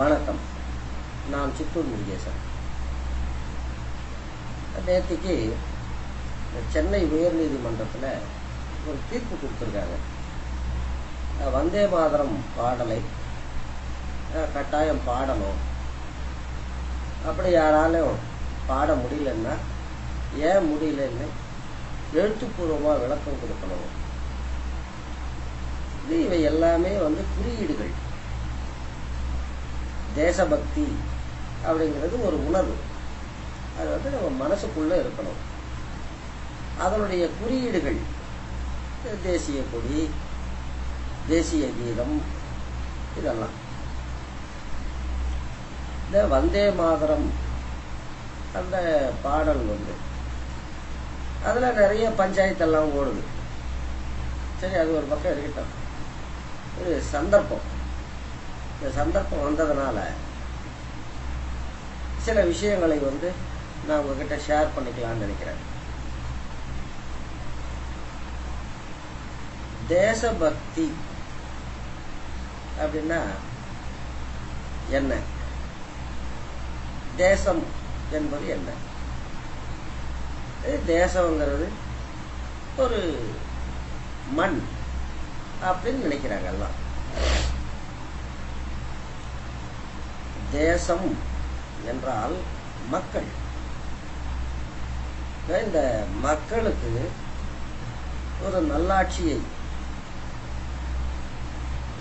வணக்கம். நான் சித்தூர் முருகேசன். நேற்றுக்கு சென்னை உயர்நீதிமன்றத்தில் ஒரு தீர்ப்பு கொடுத்துருக்காங்க. வந்தே மாதரம் பாடலை கட்டாயம் பாடணும். அப்படி யாராலும் பாட முடியலன்னா ஏன் முடியலன்னு எழுத்துப்பூர்வமாக விளக்கம் கொடுக்கணும். இது இவை எல்லாமே வந்து குறியீடுகள். தேசபக்தி அப்படிங்கிறது ஒரு உணர்வு. அது வந்து நம்ம மனசுக்குள்ள இருக்கணும். அதனுடைய குறியீடுகள் தேசிய கொடி தேசிய கீதம் இதெல்லாம். இந்த வந்தே மாதரம் அந்த பாடல் வந்து அதில் நிறைய பஞ்சாயத்தெல்லாம் ஓடுது. சரி அது ஒரு பக்கம் இருக்கட்டும். ஒரு சந்தர்ப்பம். இந்த சந்தர்ப்பம் வந்ததுனால சில விஷயங்களை வந்து நான் உங்ககிட்ட ஷேர் பண்ணிக்கலாம்னு நினைக்கிறேன். தேசபக்தி அப்படின்னா என்ன? தேசம் என்பது என்ன? இது தேசங்கிறது ஒரு மண் அப்படின்னு நினைக்கிறாங்க எல்லாம். தேசம் என்றால் மக்கள். இந்த மக்களுக்கு ஒரு நல்லாட்சியை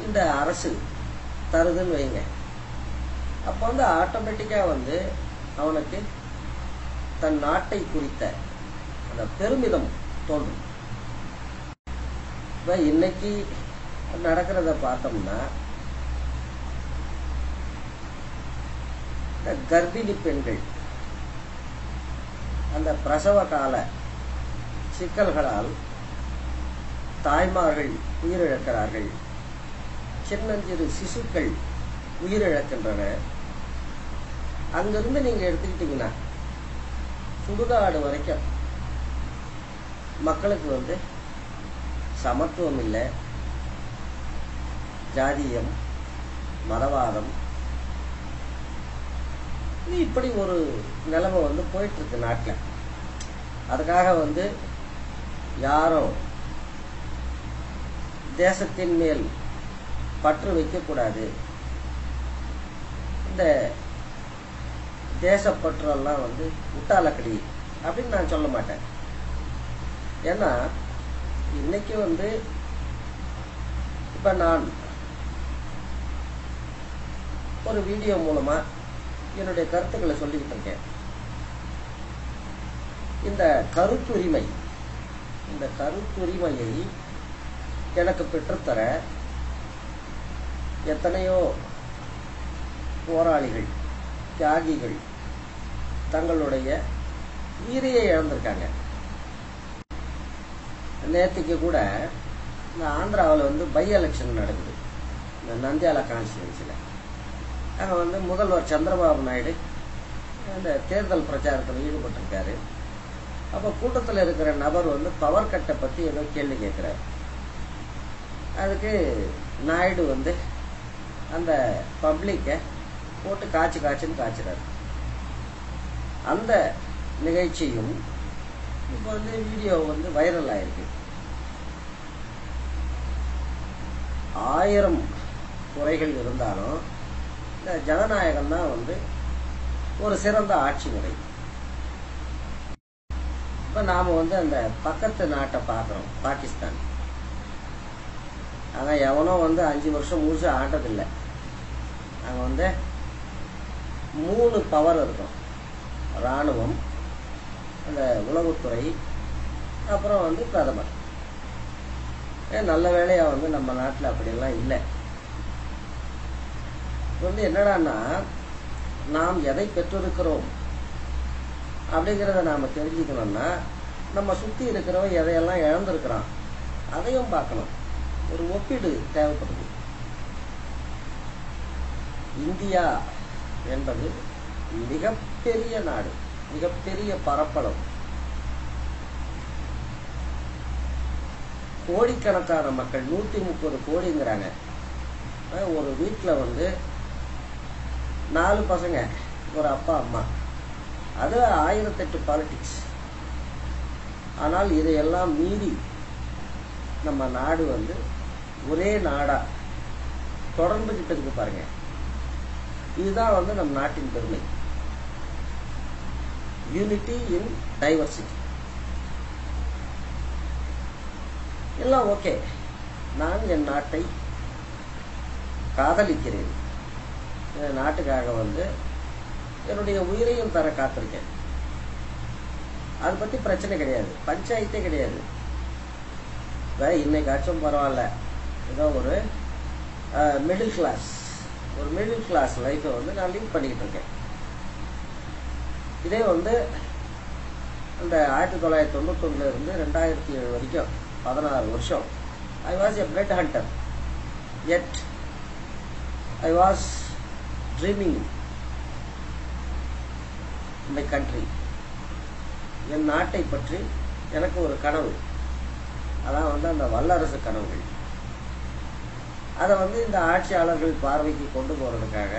இந்த அரசு தருதுன்னு வைங்க. அப்போ வந்து ஆட்டோமேட்டிக்கா வந்து அவனுக்கு தன் நாட்டை குறித்த அந்த பெருமிதம் தோன்றும். இப்ப இன்னைக்கு நடக்கிறத பார்த்தோம்னா இந்த கர்ப்பிணி பெண்கள் அந்த பிரசவ கால சிக்கல்களால் தாய்மார்கள் உயிரிழக்கிறார்கள். சின்னஞ்சிறு சிசுக்கள் உயிரிழக்கின்றன. அங்கிருந்து நீங்க எடுத்துக்கிட்டீங்கன்னா சுடுகாடு வரைக்கும் மக்களுக்கு வந்து சமத்துவம் இல்லை. ஜாதியம் மதவாதம் இப்படி ஒரு நிலைமை வந்து போயிட்டு இருக்கு நாட்டில். அதுக்காக வந்து யாரும் தேசத்தின் மேல் பற்று வைக்கக்கூடாது. இந்த தேசப்பற்றெல்லாம் வந்து முட்டாளக்கடி அப்படின்னு நான் சொல்ல மாட்டேன். ஏன்னா இன்னைக்கு வந்து இப்போ நான் ஒரு வீடியோ மூலமாக என்னுடைய கருத்துக்களை சொல்லிக்கிட்டு இருக்கேன் இந்த கருத்துரிமை இந்த கருத்துரிமையை எனக்கு பெற்றுத்தர எத்தனையோ போராளிகள் தியாகிகள் தங்களுடைய உயிரையே இழந்திருக்காங்க. நேற்றுக்கு கூட இந்த ஆந்திராவில் வந்து பை எலெக்ஷன் நடக்குது. இந்த நந்தியாலா கான்ஸ்டியூன்சியில் அங்கே வந்து முதல்வர் சந்திரபாபு நாயுடு இந்த தேர்தல் பிரச்சாரத்தில் ஈடுபட்டிருக்காரு. அப்போ கூட்டத்தில் இருக்கிற நபர் வந்து பவர் கட்டை பற்றி ஏதோ கேள்வி கேட்குறாரு அதுக்கு நாயுடு வந்து அந்த பப்ளிக்கை போட்டு காய்ச்சி காய்ச்சின்னு காய்ச்சுறாரு. அந்த நிகழ்ச்சியும் இப்போ வந்து வீடியோ வந்து வைரல் ஆயிருக்கு. ஆயிரம் குறைகள் இருந்தாலும் இந்த ஜனநாயகம் தான் வந்து ஒரு சிறந்த ஆட்சி முறை. இப்ப நாம வந்து அந்த பக்கத்து நாட்டை பாக்குறோம் பாகிஸ்தான். ஆனா எவனோ வந்து அஞ்சு வருஷம் முழுசு ஆண்டதில்லை. அங்க வந்து மூணு பவர் இருக்கும். ராணுவம் அந்த உளவுத்துறை அப்புறம் வந்து பிரதமர். ஏன் நல்ல வேலையா வந்து நம்ம நாட்டில் அப்படியெல்லாம் இல்லை. வந்து என்னடான்னா நாம் எதை பெற்றிருக்கிறோம் அப்படிங்கிறத நாம தெரிஞ்சுக்கணும்னா நம்ம சுத்தி இருக்கிறவன் எதையெல்லாம் இழந்திருக்கிறான் அதையும் பார்க்கணும். ஒரு ஒப்பீடு தேவைப்படுது. இந்தியா என்பது மிகப்பெரிய நாடு மிகப்பெரிய பரப்பளவு. கோடிக்கணக்கான மக்கள் நூத்தி முப்பது கோடிங்கிறாங்க. ஒரு வீட்டில் வந்து நாலு பசங்க ஒரு அப்பா அம்மா. அது ஆயிரத்தெட்டு பாலிட்டிக்ஸ் ஆனால் இதையெல்லாம் மீறி நம்ம நாடு வந்து ஒரே நாடா தொடர்ந்துகிட்டு இருக்கு பாருங்க. இதுதான் வந்து நம் நாட்டின் பெருமை. யூனிட்டி இன் டைவர்சிட்டி எல்லாம் ஓகே நான் என் நாட்டை காதலிக்கிறேன். நாட்டுக்காக வந்து என்னுடைய உயிரையும் தர காத்திருக்கேன். அதை பத்தி பிரச்சனை கிடையாது. பஞ்சாயத்தே கிடையாது. இன்னைக்காச்சும் பரவாயில்ல. ஏதோ ஒரு மிடில் கிளாஸ் ஒரு மிடில் கிளாஸ் லைஃப்பை வந்து நான் லீட் பண்ணிக்கிட்டு இருக்கேன். இதே வந்து அந்த ஆயிரத்தி தொள்ளாயிரத்தி தொண்ணூத்தொன்னுல இருந்து ரெண்டாயிரத்தி ஏழு வரைக்கும் பதினாறு வருஷம். I was a bread hunter at I was dreaming இந்த கண்ட்ரி என் நாட்டை பற்றி எனக்கு ஒரு கனவு. அதான் வந்து அந்த வல்லரசு கனவுகள். அதை வந்து இந்த ஆட்சியாளர்கள் பார்வைக்கு கொண்டு போறதுக்காக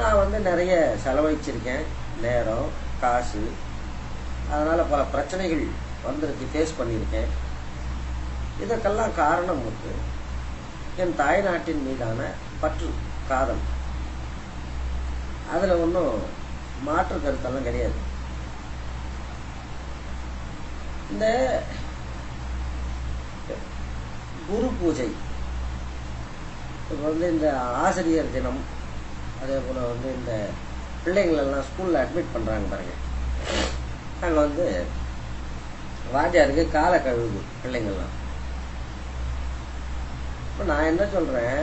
நான் வந்து நிறைய செலவழிச்சிருக்கேன். நேரம் காசு அதனால பல பிரச்சனைகள் வந்திருக்கு ஃபேஸ் பண்ணியிருக்கேன். இதற்கெல்லாம் காரணம் வந்து என் தாய்நாட்டின் மீதான பற்று காதல். அதுல ஒன்றும் மாற்று கருத்தெல்லாம் கிடையாது. இந்த குரு பூஜை இப்போ வந்து இந்த ஆசிரியர் தினம் அதே போல வந்து இந்த பிள்ளைங்களெல்லாம் ஸ்கூல்ல அட்மிட் பண்றாங்க பாருங்க. அங்க வந்து வாத்தியாருக்கு கால கழுவுது பிள்ளைங்கள்லாம். இப்போ நான் என்ன சொல்றேன்?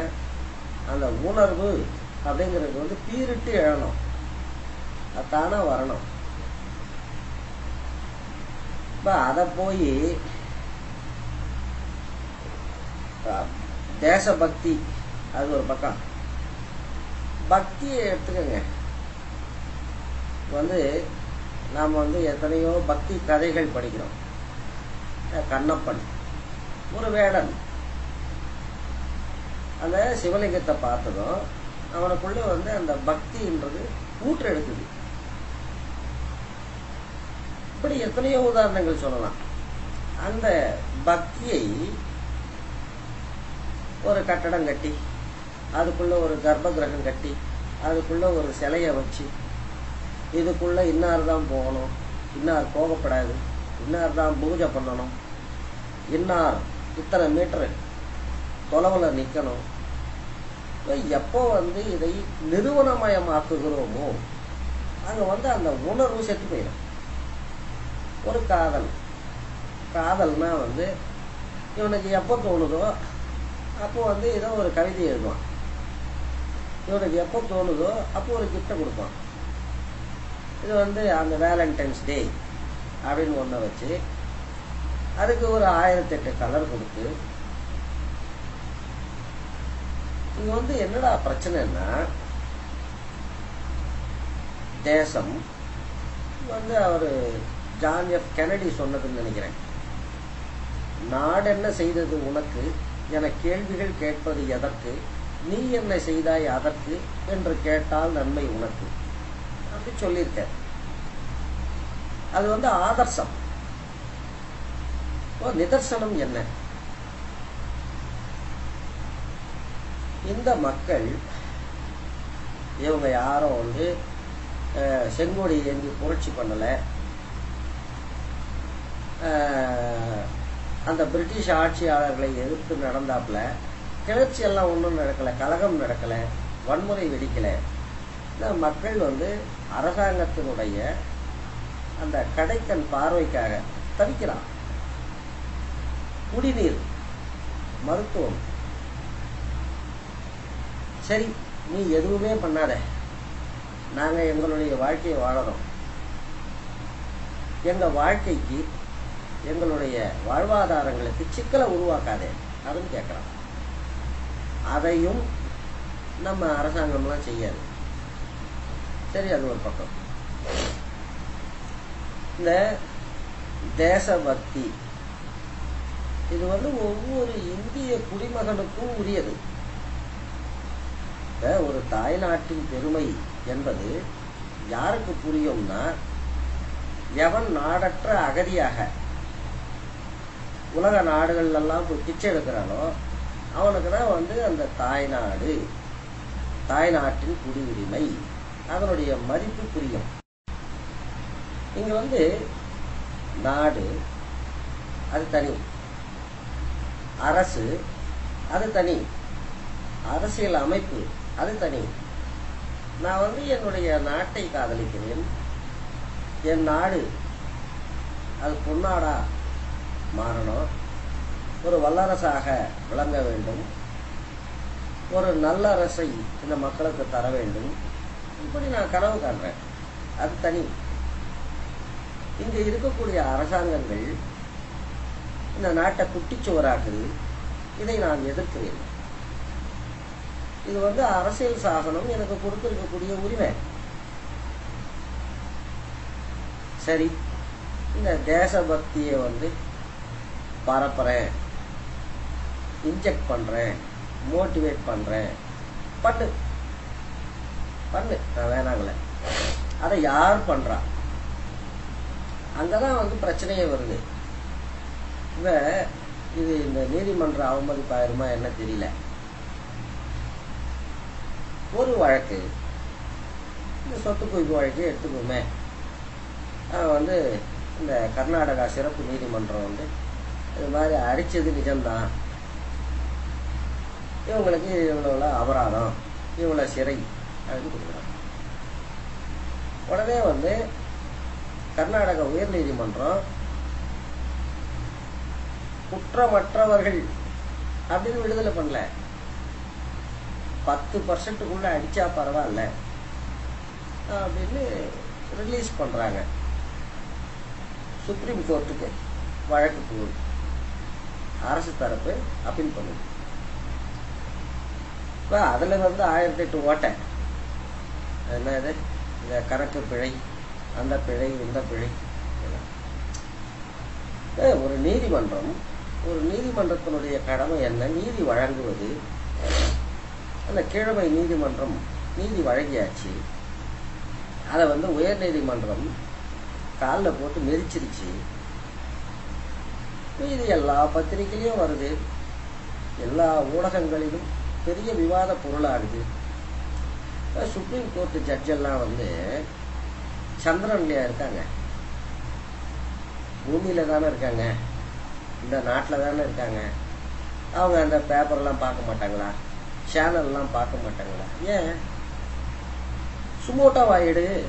அந்த உணர்வு அப்படிங்கிறது வந்து பீரிட்டு எழணும். அதான வரணும். இப்ப அத போய் தேசபக்தி அது ஒரு பக்கம். பக்தியை எடுத்துக்கோங்க. வந்து நாம் வந்து எத்தனையோ பக்தி கதைகள் படிக்கிறோம். கண்ணப்பன் ஒரு வேடன் அந்த சிவலிங்கத்தை பார்த்ததும் அவனுக்குள்ள வந்து அந்த பக்தின்றது ஊற்று எடுக்குது. இப்படி எத்தனையோ உதாரணங்கள் சொல்லலாம். அந்த பக்தியை ஒரு கட்டடம் கட்டி அதுக்குள்ள ஒரு கர்ப்ப கிரகம் கட்டி அதுக்குள்ள ஒரு சிலைய வச்சு இதுக்குள்ள இன்னார் தான் போகணும் இன்னார் போகப்படாது இன்னார் தான் பூஜை பண்ணணும் இன்னார் இத்தனை மீட்டர் தொலைவில் நிற்கணும் எப்போ வந்து இதை நிறுவனமயமாக்குகிறோமோ அங்கே வந்து அந்த உணர்வு செத்து போயிடும். ஒரு காதல். காதல்னா வந்து இவனுக்கு எப்போ தோணுதோ அப்போ வந்து ஏதோ ஒரு கவிதை எழுதுவான். இவனுக்கு எப்போ தோணுதோ அப்போ ஒரு கிஃப்டை கொடுப்பான். இது வந்து அந்த வேலண்டைன்ஸ் டே அப்படின்னு ஒன்றை வச்சு அதுக்கு ஒரு ஆயிரத்தெட்டு கலர் கொடுத்து இங்க வந்து என்னடா பிரச்சனைன்னா தேசம் வந்து அவர் ஜான் எஃப் கெனடி சொன்னதுன்னு நினைக்கிறேன். நாடு என்ன செய்தது உனக்கு? என கேள்விகள் கேட்பது எதற்கு? நீ என்ன செய்தாய் அதற்கு? என்று கேட்டால் நன்மை உனக்கு. அப்படி சொல்லியிருக்க அது வந்து ஆதர்சம். நிதர்சனம் என்ன? இந்த மக்கள் இவங்க யாரும் வந்து செங்கோடி ஏந்தி புரட்சி பண்ணல. அந்த பிரிட்டிஷ் ஆட்சியாளர்களை எதிர்த்து நடந்தாப்புல கிளர்ச்சி எல்லாம் ஒன்றும் நடக்கல கலகம் நடக்கல வன்முறை வெடிக்கல. இந்த மக்கள் வந்து அரசாங்கத்தினுடைய அந்த கடைக்கண் பார்வைக்காக தவிக்கிறான் குடிநீர் மருத்துவம் சரி நீ எதுவுமே பண்ணாத. நாங்க எங்களுடைய வாழ்க்கையை வாழறோம். எங்க வாழ்க்கைக்கு எங்களுடைய வாழ்வாதாரங்களுக்கு சிக்கலை உருவாக்காதே அப்படின்னு கேட்கிறோம் அதையும் நம்ம அரசாங்கம்லாம் செய்யாது. சரி அது ஒரு பக்கம். இந்த தேசபக்தி இது வந்து ஒவ்வொரு இந்திய குடிமகனுக்கும் உரியது. ஒரு தாய்நாட்டின் பெருமை என்பது யாருக்கு புரியும்னா எவன் நாடற்ற அகதியாக உலக நாடுகள்லாம் எல்லாம் போய் பிச்சை எடுக்கிறானோ அவனுக்கு தான் வந்து அந்த தாய்நாடு தாய்நாட்டின் குடியுரிமை அதனுடைய மதிப்பு புரியும். இங்க வந்து நாடு அது தனி. அரசு அது தனி. அரசியல் அமைப்பு அது தனி நான் வந்து என்னுடைய நாட்டை காதலிக்கிறேன். என் நாடு அது பொன்னாடா மாறணும். ஒரு வல்லரசாக விளங்க வேண்டும். ஒரு நல்ல அரசை இந்த மக்களுக்கு தர வேண்டும். இப்படி நான் கனவு காண்றேன். அது தனி இங்கே இருக்கக்கூடிய அரசாங்கங்கள் இந்த நாட்டை குட்டிச்சுவராக்குது. இதை நான் எதிர்க்கிறேன். இது வந்து அரசியல் சாசனம் எனக்கு கொடுத்திருக்கக்கூடிய உரிமை. சரி இந்த தேசபக்தியை வந்து பரப்புறேன் இன்ஜெக்ட் பண்றேன் மோட்டிவேட் பண்றேன். பண்ணு. பண்ணு. நான் வேணாங்களே அதை யார் பண்றா? அங்கதான் வந்து பிரச்சனையே வருது. இவ இது இந்த நீதிமன்ற அவமதிப்பாயிருமா என்ன தெரியல. ஒரு வழக்கு. இந்த சொத்து குவிப்பு வழக்கு எடுத்துக்கோமே. அவன் வந்து இந்த கர்நாடகா சிறப்பு நீதிமன்றம் வந்து இது மாதிரி அடித்தது நிஜம்தான். இவங்களுக்கு இவ்வளோ அபராதம் இவ்வளோ சிறை அப்படின்னு கொடுக்குறாங்க. உடனே வந்து கர்நாடக உயர் நீதிமன்றம் குற்றமற்றவர்கள் அப்படின்னு விடுதலை பண்ணல. பத்து பர்சன்ட்டுக்குள்ள அடிச்சா பரவாயில்ல. அப்படின்னு ரிலீஸ் பண்றாங்க. சுப்ரீம் கோர்ட்டுக்கு வழக்கு போகுது அரசு தரப்பு அப்பீல் பண்ணுது இப்போ அதில் வந்து ஆயிரத்தி எட்டு ஓட்டை. என்ன இது இந்த கணக்கு பிழை அந்த பிழை இந்த பிழை. ஒரு நீதிமன்றம் ஒரு நீதிமன்றத்தினுடைய கடமை என்ன? நீதி வழங்குவது அந்த கீழமை நீதிமன்றம் நீதி வழங்கியாச்சு. அதை வந்து உயர் நீதிமன்றம் காலில் போட்டு மெரிச்சிருச்சு இது எல்லா பத்திரிகையிலையும் வருது. எல்லா ஊடகங்களிலும் பெரிய விவாத பொருளாகுது. சுப்ரீம் கோர்ட் ஜட்ஜ் எல்லாம் வந்து சந்திரன்லயா இருக்காங்க. பூமியில தானே இருக்காங்க. இந்த நாட்டில் தானே இருக்காங்க. அவங்க அந்த பேப்பர்லாம் பார்க்க மாட்டாங்களா? சேனல்லாம் பார்க்க மாட்டாங்களா? ஏன்? சுமோட்டா வாயிடு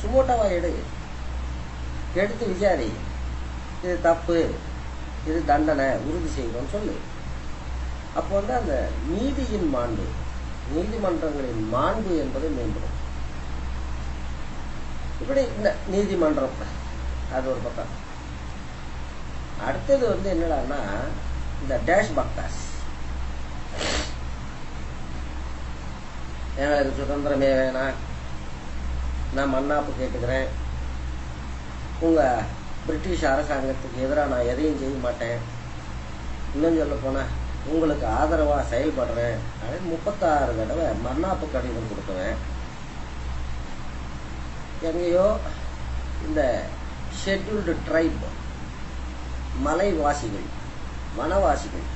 சுமோட்டா வாயிடு எடுத்து விசாரி. இது தப்பு. இது தண்டனை. உறுதி செய்யணும்னு சொல்லு. அப்போ வந்து அந்த நீதியின் மாண்பு நீதிமன்றங்களின் மாண்பு என்பது மேம்படும். இப்படி இந்த நீதிமன்றம் அது ஒரு பக்கம். அடுத்தது வந்து என்னடான்னா இந்த டேஷ் பக்தாஸ் எனக்கு சுதந்திரமே வேணாம் நான் மன்னாப்பு கேட்டுக்கிறேன். உங்க பிரிட்டிஷ் அரசாங்கத்துக்கு எதிராக நான் எதையும் செய்ய மாட்டேன். இன்னும் சொல்ல போனா உங்களுக்கு ஆதரவா செயல்படுறேன். அப்படின்னு முப்பத்தாறு தடவை மன்னாப்பு கடிதம் கொடுக்குவேன் எங்கேயோ இந்த ஷெட்யூல்டு ட்ரைப் மலைவாசிகள் வனவாசிகள்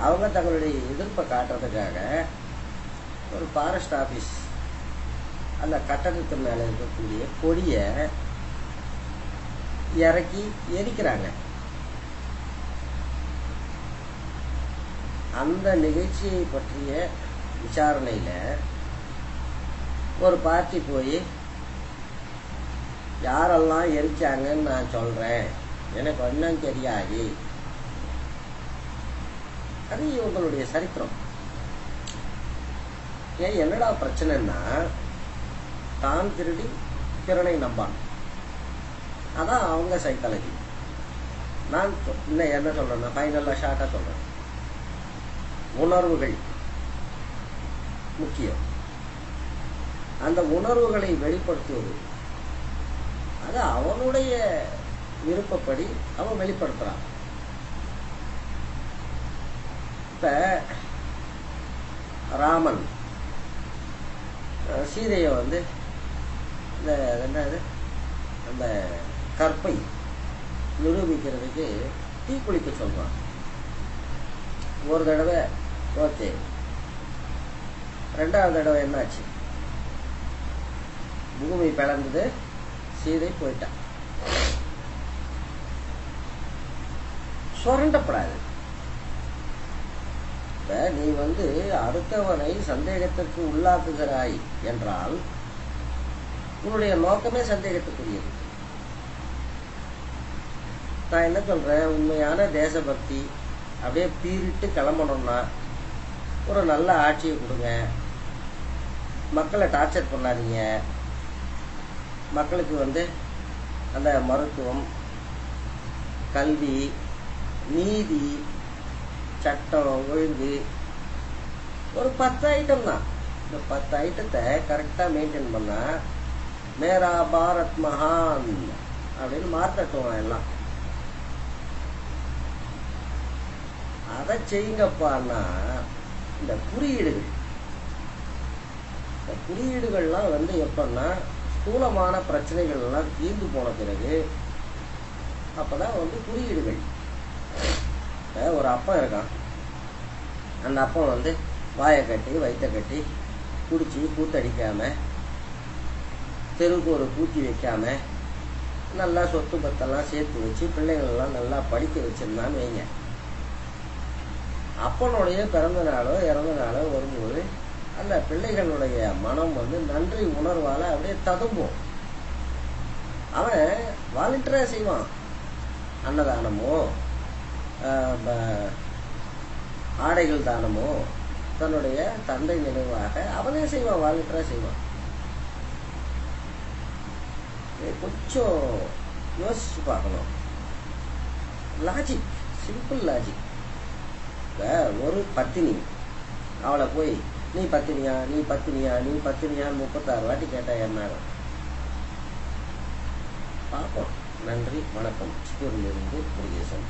அவங்க தங்களுடைய எதிர்ப்பை காட்டுறதுக்காக ஒரு ஃபாரஸ்ட் ஆபீஸ் அந்த கட்டடத்து மேலே இருக்கக்கூடிய கொடியை இறக்கி எரிக்கிறாங்க. அந்த நிகழ்ச்சியை பற்றிய விசாரணையில ஒரு பார்ட்டி போய் யாரெல்லாம் எரிச்சாங்கன்னு நான் சொல்றேன். எனக்கு ஒன்றும் தெரியாது. அது இவங்களுடைய சரித்திரம். ஏன் என்னடா பிரச்சனைன்னா தான் திருடி கிரணை நம்பான். அதான் அவங்க சைக்காலஜி நான் இன்னும் என்ன சொல்றேன்னா ஃபைனலாக ஷார்ட்டா சொல்றேன். உணர்வுகள் முக்கியம். அந்த உணர்வுகளை வெளிப்படுத்துவது அது அவனுடைய விருப்பப்படி அவன் வெளிப்படுத்துறான். இப்ப ராமன் சீதையை வந்து இந்த என்னது அந்த கற்பை நிரூபிக்கிறதுக்கு தீ குளிக்க சொல்றான். ஒரு தடவை ஓகே. ரெண்டாவது தடவை என்னாச்சு? பூமி பிளந்தது சீதை போயிட்டான் சுரண்டப்படாது. இப்ப நீ வந்து அடுத்தவனை சந்தேகத்திற்கு உள்ளாக்குகிறாய் என்றால் உன்னுடைய நோக்கமே சந்தேகத்துக்குரியது. நான் என்ன சொல்றேன்? உண்மையான தேசபக்தி அப்படியே பீரிட்டு கிளம்பணும்னா ஒரு நல்ல ஆட்சியை கொடுங்க. மக்களை டார்ச்சர் பண்ணாதீங்க. மக்களுக்கு வந்து அந்த மருத்துவம் கல்வி நீதி சட்டம் ஒழுங்கு. ஒரு பத்து ஐட்டம் தான். இந்த பத்து ஐட்டத்தை கரெக்டாக மெயின்டைன் பண்ணால் மேரா பாரத் மகான் அப்படின்னு மாத்தட்டுவோம் எல்லாம். அதை செய்யுங்கப்பான்னா இந்த குறியீடுகள். இந்த குறியீடுகள்லாம் வந்து எப்பன்னா ஸ்தூலமான பிரச்சனைகள் எல்லாம் தீர்ந்து போன பிறகு அப்பதான் வந்து குறியீடுகள். ஒரு அப்பன் இருக்கான். அந்த அப்பன் வந்து வாயை கட்டி வயிற்ற கட்டி குடிச்சு கூத்தடிக்காம தெருவுக்கு ஒரு பூச்சி வைக்காம நல்லா சொத்து பத்தெல்லாம் சேர்த்து வச்சு பிள்ளைங்களெல்லாம் நல்லா படிக்க வச்சிருந்தான்னு வைங்க. அப்பனுடைய பிறந்த நாளோ இறந்த நாளோ வரும்போது அந்த பிள்ளைகளுடைய மனம் வந்து நன்றி உணர்வால அப்படியே ததும்பும். அவன் வாலண்டியரா செய்வான். அன்னதானமோ ஆடைகள் தானமோ தன்னுடைய தந்தை நினைவாக அவனே செய்வான் வாலண்டியரா செய்வான். கொஞ்சம் யோசிச்சு பார்க்கணும். லாஜிக் சிம்பிள் லாஜிக் ஒரு பத்தினி அவளை போய் நீ பத்தினியா நீ பத்தினியா நீ பத்தினியா முப்பத்தாறு வாட்டி கேட்டா என்ன பார்ப்போம். நன்றி வணக்கம். சித்தூரிலிருந்து முருகேசன்